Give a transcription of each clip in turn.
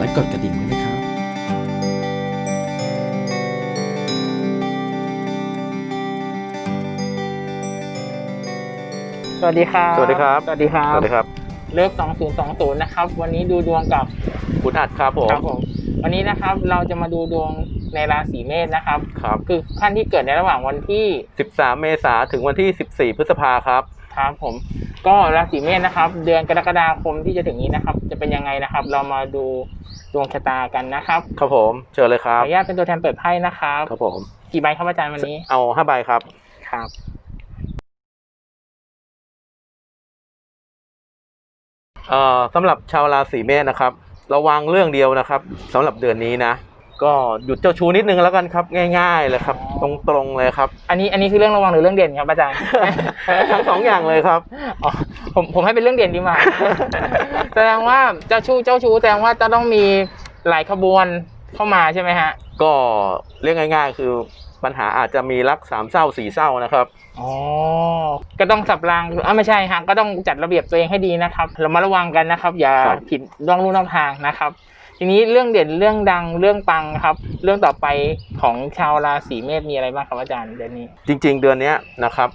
และกดกระดิ่งไว้นะครับสวัสดีครับสวัสดีครับ สวัสดีครับ สวัสดีครับ เลิก2020 นะครับ วันนี้ดูดวงกับคุณอัดครับผมครับผม วันนี้นะครับเราจะมาดูดวงในราศีเมษนะครับ ครับ คือท่านที่เกิดในระหว่างวันที่ 13 เมษาถึงวันที่ 14 พฤษภาครับ ครับผมก็ราศีเมษนะครับ เดือนกรกฎาคมที่จะถึงนี้นะครับ จะเป็นยังไงนะครับ เรามาดูดวงชะตากันนะครับครับผมเชิญเลยคขอรับอนุญาตเป็นตัวแทนเปิดไพ่นะครับครับผมกี่ใบครับอาจารย์วันนี้เอา5ใบครับ ครับ เอ่อสำหรับชาวราศีเมษนะครับ ระวังเรื่องเดียวนะครับสำหรับเดือนนี้นะ ก็หยุดเจ้าชู้นิดนึงแล้วกันครับ ง่ายๆเลยครับ ตรงๆเลยครับ อันนี้อันนี้คือเรื่องระวังหรือเรื่องเด่นครับอาจารย์ ทั้งสองอย่างเลยครับอ๋อผมผมให้เป็นเรื่องเด่นดีกว่าแสดงว่าเจ้าชู้เจ้าชู้แสดงว่าจะต้องมีหลายขบวนเข้ามาใช่ไหมฮะ ก็เรียกง่าย ๆ คือปัญหาอาจจะมีรักสามเศร้าสี่เศร้านะครับอ๋อก็ต้องสับรางอะไม่ใช่ฮะก็ต้องจัดระเบียบตัวเองให้ดีนะครับเรามาระวังกันนะครับ อย่าครับผิดล่องลู่นอกทางนะครับ ทีนี้เรื่องเด่นเรื่องดังเรื่องปังครับ เรื่องต่อไปของชาวราศีเมษมีอะไรบ้างครับอาจารย์เดือนนี้ จริง ๆ เดือนเนี้ยนะครับ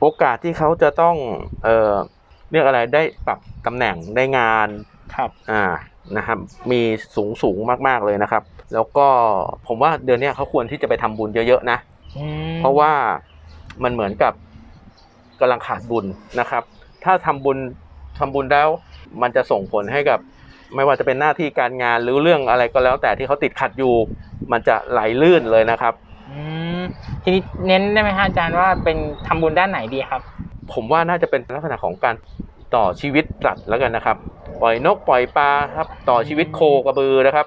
โอกาสที่เขาจะต้องเอ่อเรียกอะไรได้ปรับตำแหน่งได้งานครับอ่านะครับ มีสูงสูงมากๆเลยนะครับ แล้วก็ผมว่าเดือนเนี้ยเขาควรที่จะไปทำบุญเยอะๆนะอืมเพราะว่ามันเหมือนกับกำลังขาดบุญนะครับ ถ้าทำบุญทำบุญแล้ว มันจะส่งผลให้กับ ไม่ว่าจะเป็นหน้าที่การงานหรือเรื่องอะไรก็แล้ว แต่ที่เขาติดขัดอยู่ มันจะไหลลื่นเลยนะครับอืมทีนี้เน้นได้ไหมฮะอาจารย์ว่าเป็นทำบุญด้านไหนดีครับ ผมว่าน่าจะเป็นลักษณะของการต่อชีวิตสัตว์แล้วกันนะครับ ปล่อยนกปล่อยปลาครับต่อชีวิตโคกระบือนะครับ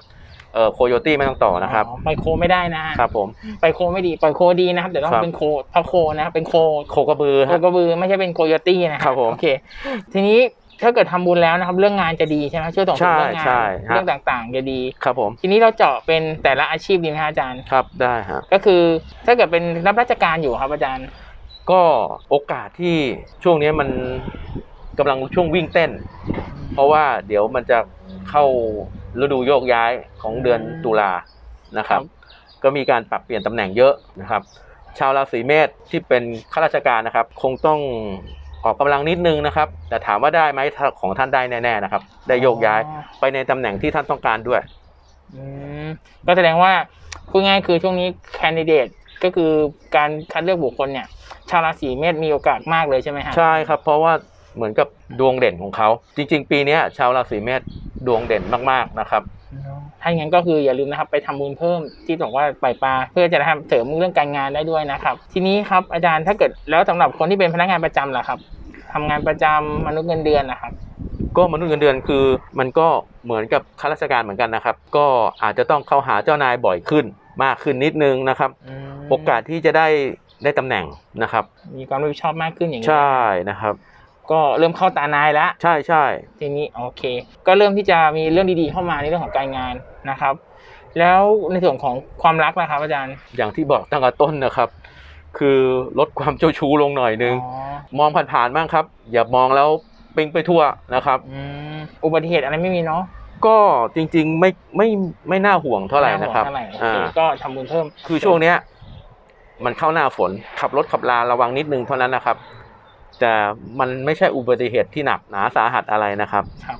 เอ่อโคโยตี้ไม่ต้องต่อนะครับอ๋อปล่อยโคไม่ได้นะฮะครับผมปล่อยโคไม่ดีปล่อยโคดีนะครับเดี๋ยวต้องครับ เป็นโคเพราะโคนะครับเป็นโคโคกระบือโคฮะ กระบือไม่ใช่เป็นโคโยตี้นะครับผม โอเค ทีนี้ ถ้าเกิดทำบุญแล้วนะครับ เรื่องงานจะดีใช่ไหมช่วยส่งเสริมเรื่องงานใช่ใช่ฮะเรื่องต่างๆ จะดีครับผมทีนี้เราเจาะเป็นแต่ละอาชีพดีไหมฮะอาจารย์ครับได้ฮะก็คือถ้าเกิดเป็นรับราชการอยู่ครับอาจารย์ ก็โอกาสที่ช่วงนี้มันกำลังช่วงวิ่งเต้น เพราะว่าเดี๋ยวมันจะเข้าฤดูโยกย้ายของเดือนตุลานะครับ ก็มีการปรับเปลี่ยนตำแหน่งเยอะนะครับ ชาวราศีเมษที่เป็นข้าราชการนะครับ คงต้อง ออกกำลังนิดนึงนะครับ แต่ถามว่าได้ไหมของท่านได้แน่ๆนะครับ ได้โยกย้ายอ๋อไปในตำแหน่งที่ท่านต้องการด้วยอืมก็แสดงว่าพูดง่ายๆคือช่วงนี้แคนดิเดตก็คือการคัดเลือกบุคคลเนี่ยชาวราศีเมษมีโอกาสมากเลยใช่ไหมฮะใช่ครับ เพราะว่าเหมือนกับดวงเด่นของเขาจริง ๆ ปีเนี้ยชาวราศีเมษดวงเด่นมากๆนะครับถ้าอย่างนั้นก็คืออย่าลืมนะครับไปทำบุญเพิ่มที่บอกว่าปล่อยปลาเพื่อจะทำเสริมเรื่องการงานได้ด้วยนะครับ ทีนี้ครับอาจารย์ถ้าเกิดแล้วสำหรับคนที่เป็นพนักงานประจำล่ะครับ ทำงานประจำมนุษย์เงินเดือนนะครับ ก็มนุษย์เงินเดือนคือมันก็เหมือนกับข้าราชการเหมือนกันนะครับ ก็อาจจะต้องเข้าหาเจ้านายบ่อยขึ้น มากขึ้นนิดนึงนะครับ โอกาสที่จะได้ได้ตำแหน่งนะครับ มีความรับผิดชอบมากขึ้นอย่างนี้ใช่นะครับ ก็เริ่มเข้าตานายแล้ว ใช่ใช่ทีนี้โอเค ก็เริ่มที่จะมีเรื่องดีๆเข้ามาในเรื่องของการงานนะครับ แล้วในส่วนของความรักนะครับอาจารย์ อย่างที่บอกตั้งแต่ต้นนะครับ คือลดความเจ้าชู้ลงหน่อยนึงอ๋อมองผ่านๆบ้างครับ อย่ามองแล้วปิ๊งไปทั่วนะครับอืมอุบัติเหตุอะไรไม่มีเนาะก็จริงๆไม่ไม่ไม่น่าห่วงเท่าไหร่นะครับเท่าไหร่โออ่าเคก็ทำบุญเพิ่ม คือช่วงเนี้ย มันเข้าหน้าฝนขับรถขับลาระวังนิดนึงเท่านั้นนะครับ แต่มันไม่ใช่อุบัติเหตุที่หนักหนาสาหัสอะไรนะครับครับ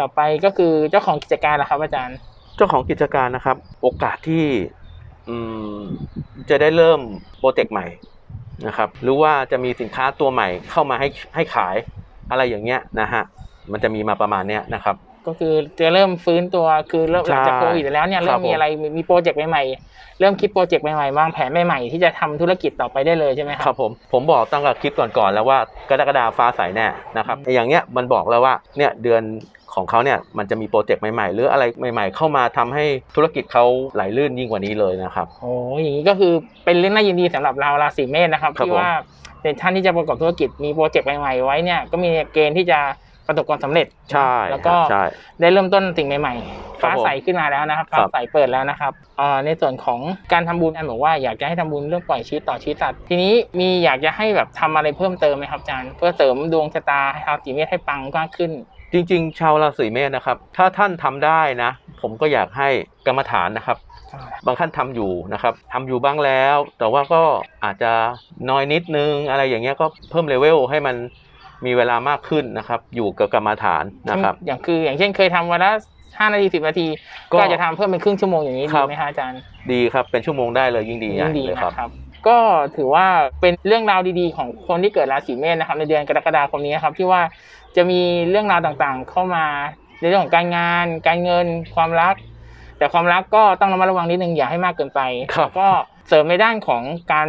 ต่อไปก็คือเจ้าของกิจการล่ะครับอาจารย์ เจ้าของกิจการนะครับ โอกาสที่อืม จะได้เริ่มโปรเจกต์ใหม่นะครับ หรือว่าจะมีสินค้าตัวใหม่เข้ามาให้ให้ขายอะไรอย่างเงี้ยนะฮะ มันจะมีมาประมาณเนี้ยนะครับ ก็คือจะเริ่มฟื้นตัวคือเริ่มหลังจากใช่โควิดแล้วเนี่ยครับเริ่มมีอะไรมีมีโปรเจกต์ใหม่ๆเริ่มคิดโปรเจกต์ใหม่ๆวางแผนใหม่ๆที่จะทำธุรกิจต่อไปได้เลยใช่ไหมคครัรับบผมผมบอกตั้งแต่คลิปก่อนๆแล้วว่ากรกฎาฟ้าใสแน่นะครับอืมอย่างเงี้ยมันบอกแล้วว่าเนี่ยเดือนของเขาเนี่ยมันจะมีโปรเจกต์ใหม่ๆ หรืออะไรใหม่ ๆ เข้ามาทำให้ธุรกิจเขาไหลลื่นยิ่งกว่านี้เลยนะครับโอ้ยอย่างนี้ก็คือเป็นเรื่องน่ายินดีสำหรับเราราศีเมษนะครับครับที่ผมว่าในท่านที่จะประกอบธุรกิจมีโปรเจกต์ใหม่ๆไว้เนี่ยก็มีเกณฑ์ที่จะ ประสบความสำเร็จใช่แล้วก็ใช่ได้เริ่มต้นสิ่งใหม่ๆครับฟ้าใสขึ้นมาแล้วนะครับครัฟ้าบใสเปิดแล้วนะครับเอ่อในส่วนของการทำบุญอันบอกว่าอยากจะให้ทำบุญเรื่องปล่อยชีวิตต่อชีวิตสัตว์ทีนี้มีอยากจะให้แบบทำอะไรเพิ่มเติมไหมครับอาจารย์ เพื่อเสริมดวงชะตาให้ชาวสีเมษให้ปังมากขึ้น จริง ๆ ชาวราศีเมษนะครับ ถ้าท่านทำได้นะ ผมก็อยากให้กรรมฐานนะครับบางท่านทำอยู่นะครับทำอยู่บ้างแล้ว แต่ว่าก็อาจจะน้อยนิดนึงอะไรอย่างเงี้ยก็เพิ่มเลเวลให้มัน มีเวลามากขึ้นนะครับ อยู่กับกรรมฐานนะครับ อย่างคืออย่างเช่นเคยทำวันละห้านาทีสิบนาที ก็ก็จะทำเพิ่มเป็นครึ่งชั่วโมงอย่างนี้ครัดีบไหมคะอาจารย์ ดีครับเป็นชั่วโมงได้เลยยิ่งดีใหญ่ยิ่งดีเลยนะครับก็ถือว่าเป็นเรื่องราวดีๆ ของคนที่เกิดราศีเมษนะครับ ในเดือนกรกฎาคมนี้นะครับ ที่ว่าจะมีเรื่องราวต่างๆ เข้ามาในเรื่องของการงาน การเงิน ความรัก แต่ความรักก็ต้องระมัดระวังนิดนึงอย่าให้มากเกินไปครับแล้วก็เสริมในด้านของการ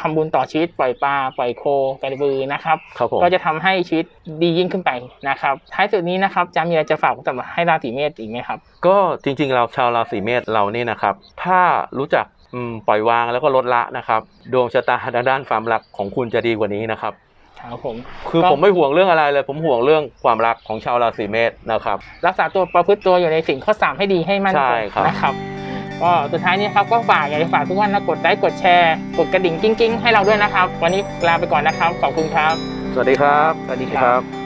ทำบุญต่อชีวิตปล่อยปลาปล่อยโคกระบือนะครับครับผมก็จะทำให้ชีวิตดียิ่งขึ้นไปนะครับท้ายสุดนี้นะครับจะมีอะไรจะฝากสำหรับให้ราศีเมษอีกไหมครับ ก็จริงๆ เราชาวราศีเมษเรานี่นะครับ ถ้ารู้จักอืมปล่อยวางแล้วก็ลดละนะครับ ดวงชะตาทางด้านความรักของคุณจะดีกว่านี้นะครับครับผมคือก็ผมไม่ห่วงเรื่องอะไรเลย ผมห่วงเรื่องความรักของชาวราศีเมษนะครับ รักษาตัวประพฤติตัวอยู่ในสิ่งข้อสามให้ดีให้มั่นใช่คงครับนะครับ ก็สุดท้ายนี้ครับก็ฝากอยากจะฝากทุกท่านนะกดไลค์กดแชร์ กดกระดิ่งกิ้งๆ ให้เราด้วยนะครับ วันนี้ลาไปก่อนนะครับขอบคุณครับ สวัสดีครับ สวัสดีครับบ